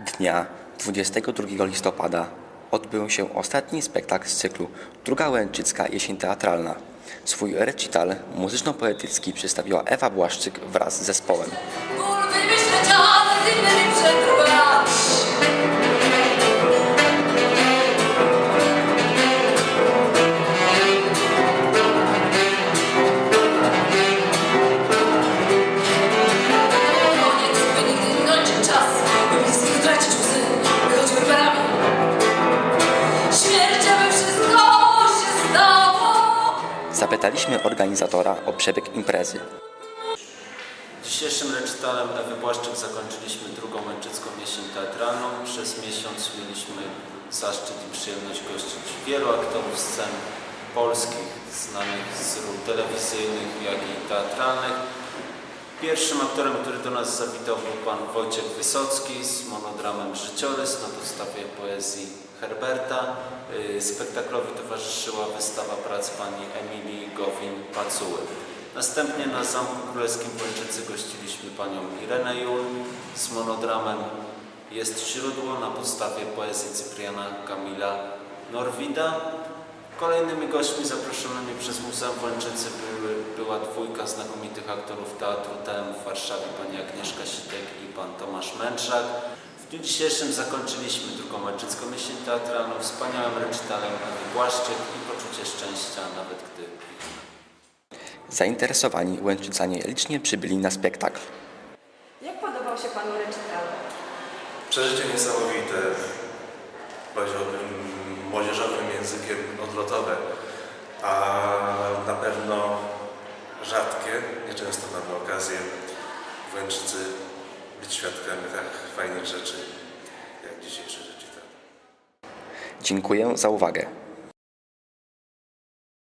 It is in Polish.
Dnia 22 listopada odbył się ostatni spektakl z cyklu Druga Łęczycka Jesień Teatralna. Swój recital muzyczno-poetycki przedstawiła Ewa Błaszczyk wraz z zespołem. Ból Zapytaliśmy organizatora o przebieg imprezy. Dzisiejszym recitalem Ewy Błaszczyk zakończyliśmy drugą męczycką jesień teatralną. Przez miesiąc mieliśmy zaszczyt i przyjemność gościć wielu aktorów scen polskich, znanych z ról telewizyjnych, jak i teatralnych. Pierwszym aktorem, który do nas zawitał był pan Wojciech Wysocki z monodramem Życiorys na poezji Herberta. Y, Spektaklowi towarzyszyła wystawa prac pani Emilii Gowin-Pacuły. Następnie na Zamku Królewskim w gościliśmy panią Irenę Jul z monodramem Jest źródło na podstawie poezji Cypriana Kamila Norwida. Kolejnymi gośćmi zaproszonymi przez Muzeum w Łęczycy były, była dwójka znakomitych aktorów Teatru TM w Warszawie, pani Agnieszka Sitek i pan Tomasz Męczak. W dniu dzisiejszym zakończyliśmy drugą Łęczycką jesień teatralną wspaniałym recitalem Ewy Błaszczyk i poczucie szczęścia, nawet gdy Zainteresowani Łęczycanie licznie przybyli na spektakl. Jak podobał się Panu recital? Przeżycie niesamowite, powiedziałbym młodzieżowym językiem odlotowe, a na pewno rzadkie. Nieczęsto mamy okazję w Łęczycy być świadkami tak fajnych rzeczy jak dzisiejszy recital. Dziękuję za uwagę.